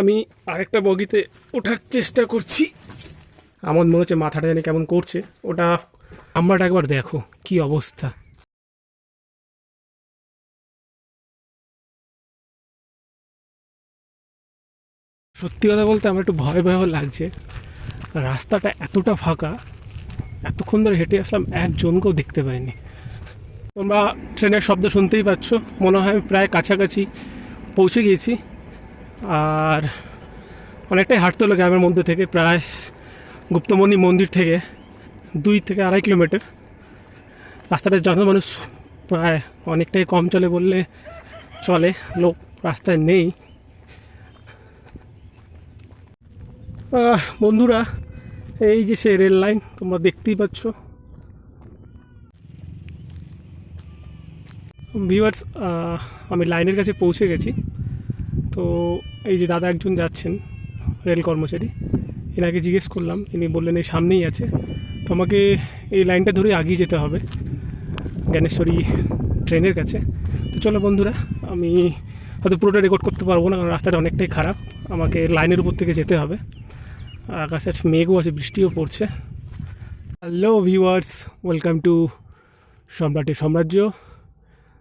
আমি আরেকটা বগিতে ওঠার চেষ্টা করছি। আমার মনে হচ্ছে মাথাটা জানি কেমন করছে। ওটা আমরাটা একবার দেখো কি অবস্থা। সত্যি কথা বলতে আমার একটু ভয় ভয় লাগছে। রাস্তাটা এতটা ফাঁকা, এতক্ষণ ধরে হেঁটে আসলাম, একজনকেও দেখতে পাইনি। তোমরা ট্রেনের শব্দ শুনতেই পাচ্ছ। মনে হয় প্রায় কাছাকাছি পৌঁছে গিয়েছি। আর অনেকটাই হাঁটতে হলো গ্রামের মধ্যে থেকে, প্রায় গুপ্তমণি মন্দির থেকে দুই থেকে আড়াই কিলোমিটার। রাস্তাটা জনমানুষ প্রায় অনেকটাই কম চলে বললে চলে, লোক রাস্তায় নেই। বন্ধুরা, এই যে সে রেল লাইন, তোমরা দেখতেই পাচ্ছ। ভিউয়ার্স আমি লাইনের কাছে পৌঁছে গেছি। তো এই যে দাদা একজন যাচ্ছেন, রেল কর্মচারী, এনাকে জিজ্ঞেস করলাম, ইনি বললেন, এই সামনেই আছে। তো আমাকে এই লাইনটা ধরে আগিয়ে যেতে হবে, জ্ঞানেশ্বরী ট্রেনের কাছে। তো চলো বন্ধুরা, আমি হয়তো পুরোটা রেকর্ড করতে পারব না, কারণ রাস্তাটা অনেকটাই খারাপ। আমাকে লাইনের উপর থেকে যেতে হবে। আর আকাশে মেঘও আছে, বৃষ্টিও পড়ছে। হ্যালো ভিউয়ার্স ওয়েলকাম টু সম্রাটের সাম্রাজ্য।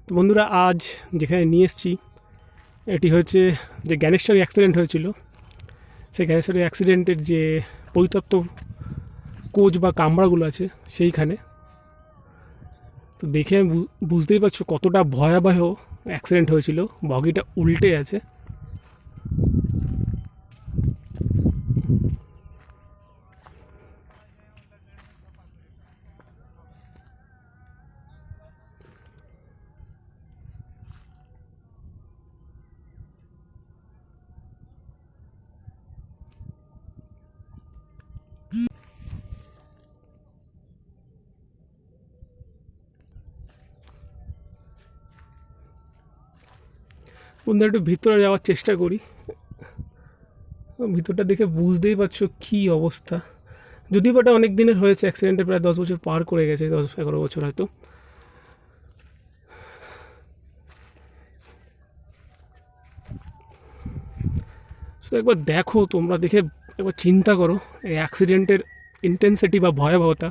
তো বন্ধুরা, আজ যেখানে নিয়ে এসেছি এটি হচ্ছে যে জ্ঞানেশ্বরী অ্যাক্সিডেন্ট হয়েছিল। সেই জ্ঞানেশ্বরী অ্যাক্সিডেন্টের যে পরিত্যক্ত কোচ বা কামড়াগুলো আছে, সেইখানে। তো দেখে আমি বুঝতেই পারছ কতটা ভয়াবহ অ্যাক্সিডেন্ট হয়েছিল। বগিটা উল্টে আছে। বন্ধুরা একটু ভিতরে যাওয়ার চেষ্টা করি। ভিতরটা দেখে বুঝতেই পারছ কী অবস্থা। যদিও এটা অনেক দিনের হয়েছে অ্যাক্সিডেন্টে প্রায় দশ বছর পার করে গেছে, দশ, এগারো বছর হয়তো। শুধু একবার দেখো, তোমরা দেখে একবার চিন্তা করো, এই অ্যাক্সিডেন্টের ইন্টেন্সিটি বা ভয়াবহতা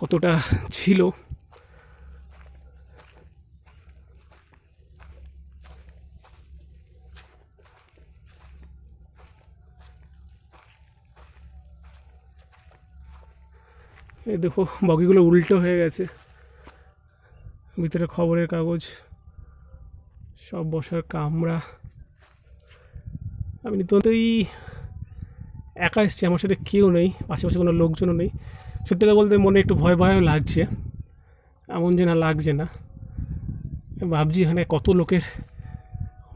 কতটা ছিল। এই দেখো বগিগুলো উল্টো হয়ে গেছে। ভিতরে খবরের কাগজ, সব বসার কামরা। আমি নিত্যই একা এসেছি, আমার সাথে কেউ নেই, আশেপাশে কোনো লোকজনও নেই। সত্যি কথা বলতে মনে একটু ভয় ভয়ও লাগছে, এমন যে না লাগছে না। ভাবছি এখানে কত লোকের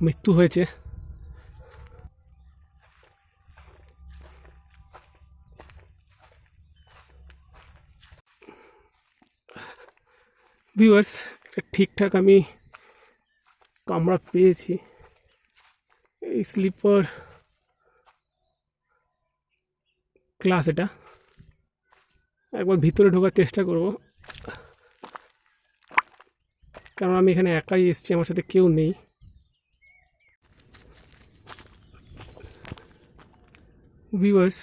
মৃত্যু হয়েছে। ভিউয়ার্স ঠিকঠাক আমি কামড়া পেয়েছি। এই স্লিপার ক্লাস এটা। একবার ভিতরে ঢোকার চেষ্টা করব। কারণ আমি এখানে একাই এসেছি, আমার সাথে কেউ নেই। ভিউয়ার্স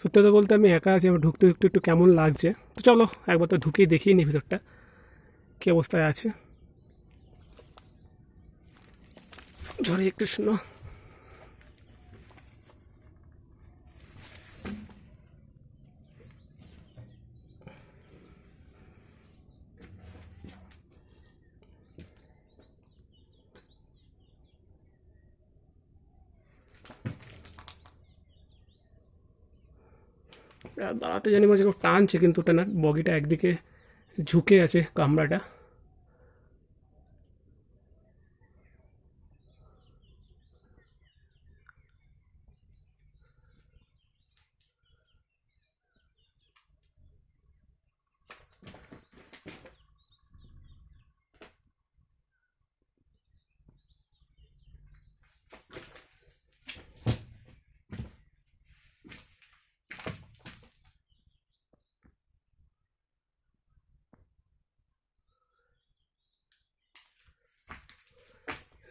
সত্যি কথা বলতে আমি একা আছি, আমার ঢুকতে ঢুকতে একটু কেমন লাগছে। তো চলো, একবার তো ঢুকেই দেখিয়ে নি ভিতরটা, কী অবস্থায় আছে। ঝড়ে একটু শোনো। দাঁড়াতে জানি মাঝে খুব টানছে কিন্তু ওটা না বগিটা একদিকে ঝুঁকে আছে কামরাটা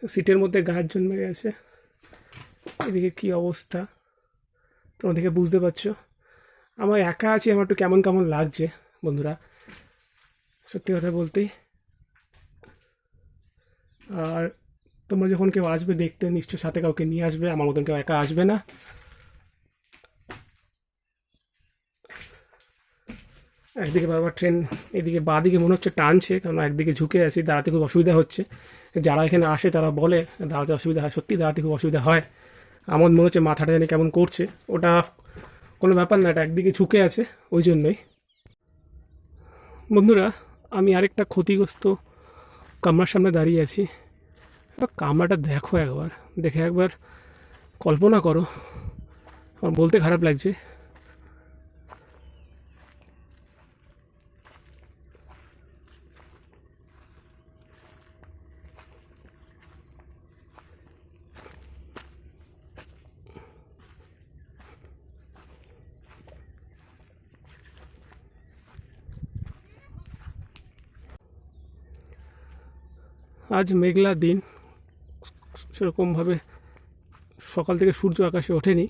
সিটের মধ্যে গাছ জন্মে গেছে। এদিকে কি অবস্থা? তোমরা দেখে বুঝতে পারছ। আমার একা আছি, আমার একটু কেমন কেমন লাগছে, বন্ধুরা। সত্যি কথা বলতেই আর তোমরা যখন কেউ আসবে, দেখতে নিশ্চয় সাথে কাউকে নিয়ে আসবে, আমার মতন কেউ একা আসবে না। একদিকে বারবার ট্রেন এদিকে বাঁদিকে মনে হচ্ছে টানছে কারণ একদিকে ঝুঁকে আছি, দাঁড়াতে খুব অসুবিধা হচ্ছে। যারা এখানে আসে তারা বলে, দাঁড়াতে অসুবিধা হয়। সত্যি দাঁড়াতে খুব অসুবিধা হয়। আমার মনে হচ্ছে মাথাটা জানি কেমন করছে। ওটা কোনো ব্যাপার না, এটা একদিকে ঝুঁকে আছে, ওই জন্যই। বন্ধুরা, আমি আরেকটা ক্ষতিগ্রস্ত কামরার সামনে দাঁড়িয়ে আছি। এবার কামরাটা দেখো একবার, দেখে একবার কল্পনা করো। আমার বলতে খারাপ লাগছে। আজ মেঘলা দিন। সেরকমভাবে সকাল থেকে সূর্য আকাশে ওঠেনি।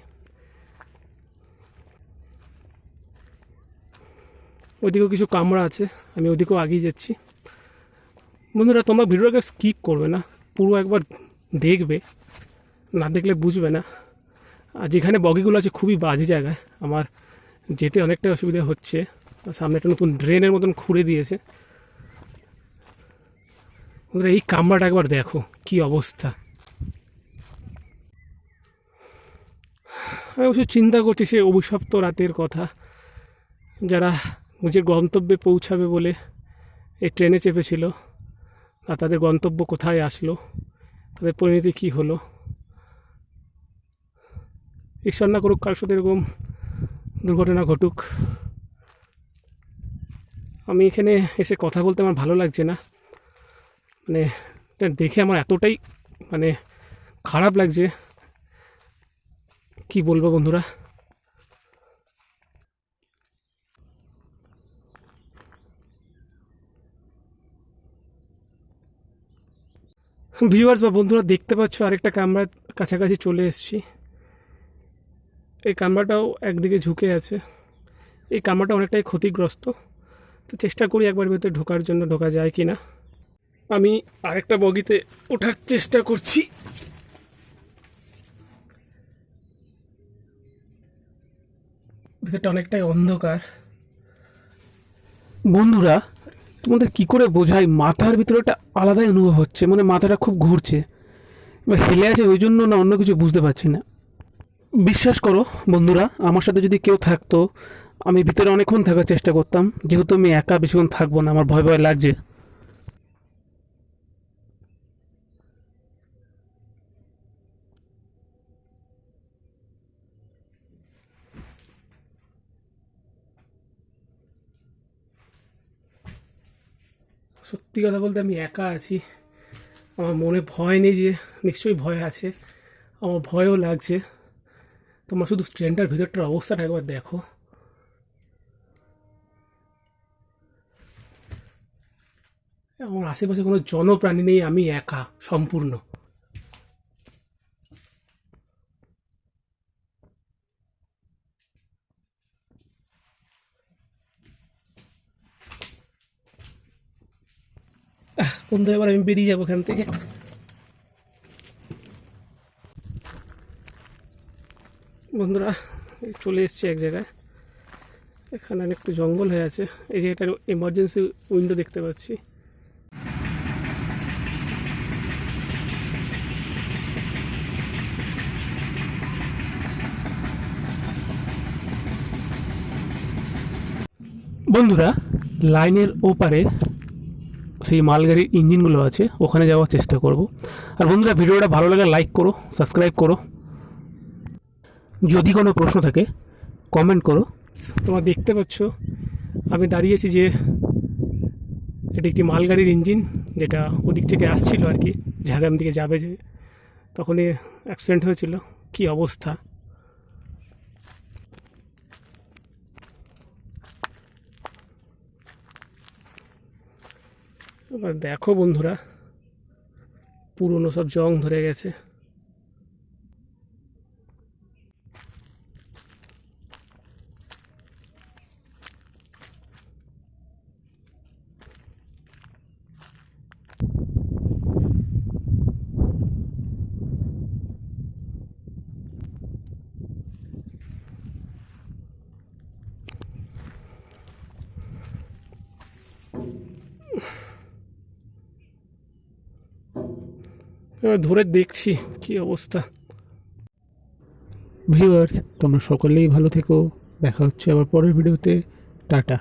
ওইদিকেও কিছু কামড়া আছে, আমি ওইদিকেও আগিয়ে যাচ্ছি। বন্ধুরা, তোমরা ভিডিওটাকে স্কিপ করবে না, পুরো একবার দেখবে, না দেখলে বুঝবে না। আর যেখানে বগিগুলো আছে, খুবই বাজে জায়গায়। আমার যেতে অনেকটা অসুবিধা হচ্ছে। সামনে একটা নতুন ড্রেনের মতন খুঁড়ে দিয়েছে। বন্ধুরা, এই কামরাটা একবার দেখো, কি অবস্থা। আমি অবশ্য চিন্তা করছি সে অভিশপ্ত রাতের কথা। যারা নিজের গন্তব্যে পৌঁছাবে বলে এই ট্রেনে চেপেছিল আর তাদের গন্তব্য কোথায় আসলো, তাদের পরিণতি কী হলো। ঈশ্বর না করুক কার সাথে এরকম দুর্ঘটনা ঘটুক। আমি এখানে এসে কথা বলতে আমার ভালো লাগছে না। মানে দেখে আমার এতটাই মানে খারাপ লাগছে। কি বলব বন্ধুরা? ভিউয়ার্স বা বন্ধুরা, দেখতে পাচ্ছ আরেকটা কামরার কাছাকাছি চলে এসেছি। এই কামরাটাও একদিকে ঝুঁকে আছে। এই কামরাটা অনেকটাই ক্ষতিগ্রস্ত। তো চেষ্টা করি একবার ভেতরে ঢোকার জন্য, ঢোকা যায় কি না আমি আরেকটা বগিতে ওঠার চেষ্টা করছি। ভিতরটা অনেকটাই অন্ধকার। বন্ধুরা, তোমাদের কি করে বোঝাই? মাথার ভিতরে একটা আলাদাই অনুভব হচ্ছে মানে মাথাটা খুব ঘুরছে। এবার হেলে আছে ওই জন্য না অন্য কিছু বুঝতে পারছি না। বিশ্বাস করো, বন্ধুরা, আমার সাথে যদি কেউ থাকতো, আমি ভিতরে অনেকক্ষণ থাকার চেষ্টা করতাম। যেহেতু আমি একা বেশিক্ষণ থাকব না, আমার ভয় ভয় লাগছে। সত্যি কথা বলতে আমি একা আছি। আমার মনে ভয় নেই যে, নিশ্চয়ই ভয় আছে। আমার ভয়ও লাগছে। তোমার শুধু ট্রেনটার ভিতরটার অবস্থাটা একবার দেখো। আমার আশেপাশে কোনো জনপ্রাণী নেই, আমি একা, সম্পূর্ণ। বন্ধু, এবার আমি বেরিয়ে যাব এখান থেকে। বন্ধুরা চলে এসছে এক জায়গায়। এখানে একটু জঙ্গল হয়ে আছে। এই যে এটার এমার্জেন্সি উইন্ডো দেখতে পাচ্ছি। বন্ধুরা, লাইনের ওপারে সেই মালগাড়ির ইঞ্জিনগুলো আছে, ওখানে যাওয়ার চেষ্টা করব। আর বন্ধুরা, ভিডিওটা ভালো লাগে লাইক করো সাবস্ক্রাইব করো। যদি কোনো প্রশ্ন থাকে কমেন্ট করো। তোমরা দেখতে পাচ্ছ, আমি দাঁড়িয়েছি যে এটি একটি মালগাড়ির ইঞ্জিন, যেটা ওদিক থেকে আসছিল আর কি, ঝাড়গ্রাম দিকে যাবে যে, তখনই অ্যাক্সিডেন্ট হয়েছিল। কি অবস্থা? এবার দেখো বন্ধুরা পুরনো সব জং ধরে গেছে। এবার ধরে দেখছি কি অবস্থা। ভিউয়ার্স তোমরা সকলেই ভালো থেকো। দেখা হচ্ছে আবার পরের ভিডিওতে। টাটা।